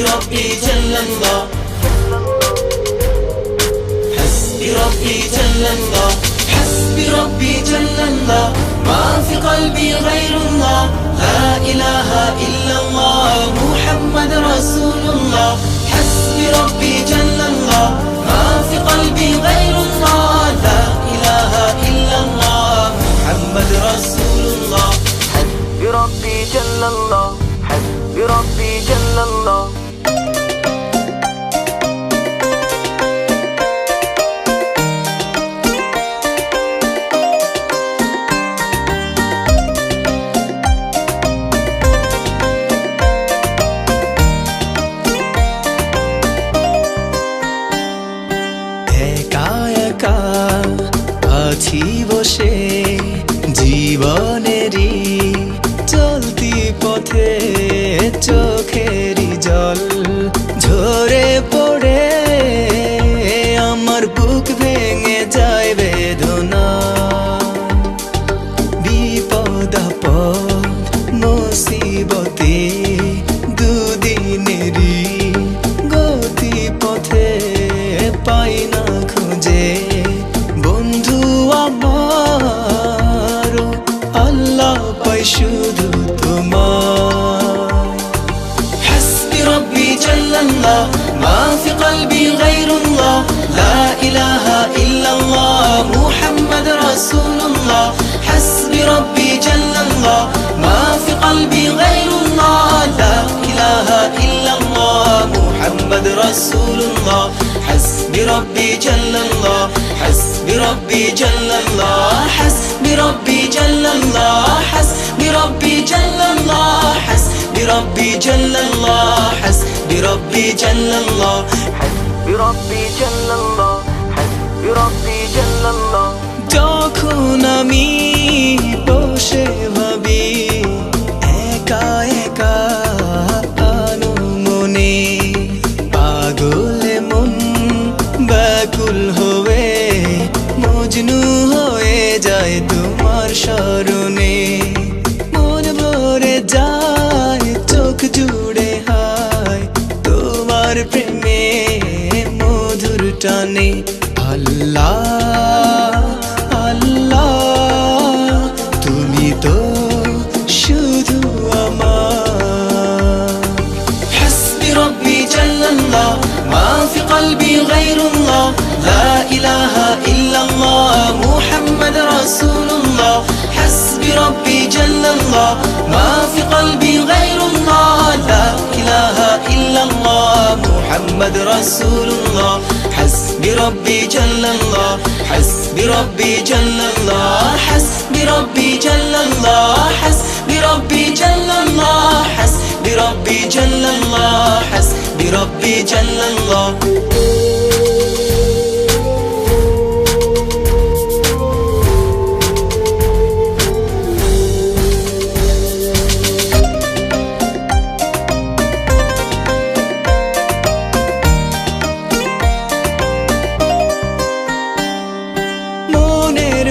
ربي جل الله. حسبي ربي جل الله. حسبي ربي جل الله. ما في قلبي غير الله. لا إله إلا الله. محمد رسول الله. حسبي ربي جل জীবনেরই চলতি পথে চোখেরই জল ঝরে পড়ে আমার বুক ভেঙে যায় قلبي غير الله. لا إله إلا الله. محمد رسول الله. حسبي ربي جل الله. ما في قلبي غير الله. لا إله إلا الله. محمد رسول الله. حسبي ربي جل الله حسبي ربي جل الله حسبي ربي جل الله حسبي ربي جل الله حسبي ربي جل الله حسبي ربي جل الله حسبي ربي جل الله حسبي ربي جل الله যখন আমি বসে ভাবি محمد رسول الله. حسبي ربي جل الله. حسبي ربي جل الله. حسبي ربي جل الله. حسبي ربي جل الله. حسبي ربي جل الله. حسبي ربي جل الله.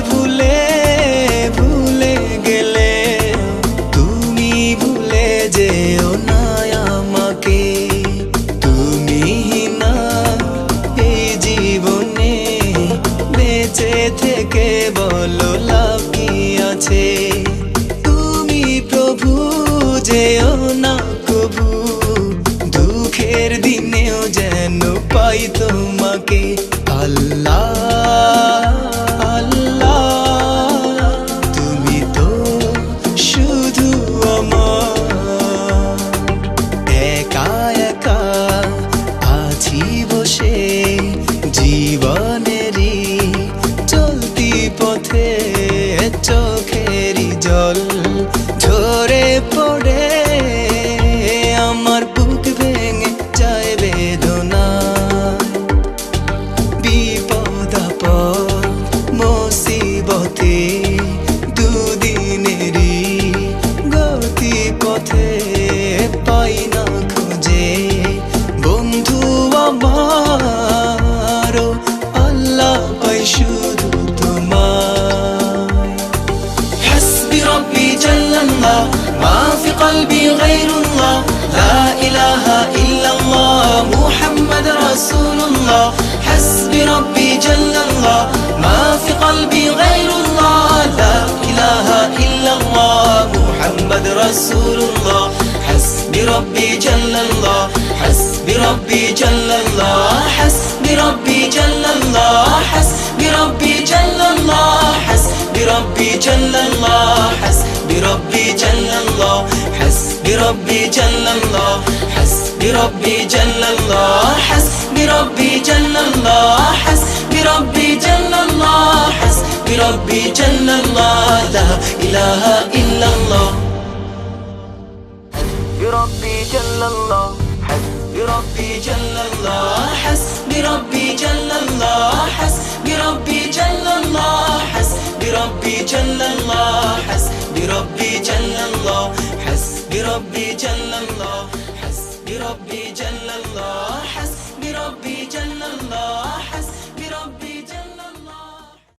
ভুলে ভুলে গেলে তুমি ভুলে যেও না আমাকে। তুমি না এই জীবনে বেঁচে থেকে বলো, লাভ কি আছে? তুমি প্রভু, যেও না কবু। দুঃখের দিনেও যেন পাই তোমাকে। আল্লাহ قلبي غير الله. لا إله إلا الله. محمد رسول الله. حسبي ربي جل الله. ما في قلبي غير الله. لا إله إلا الله. محمد رسول الله. حسبي ربي جل الله. حسبي ربي جل الله. حسبي ربي جل الله. حسبي ربي جل الله. حسبي ربي جل الله. حسبي ربي جل الله. ربي جل الله حسبي ربي جل الله حسبي ربي جل الله حسبي ربي جل الله حسبي ربي جل الله لا إله إلا الله بربي جل الله حسبي ربي ربي جل الله حسبي ربي جل الله حسبي ربي جل الله حسبي ربي جل الله حسبي ربي جل الله. حسبي ربي جل الله. حسبي ربي جل الله.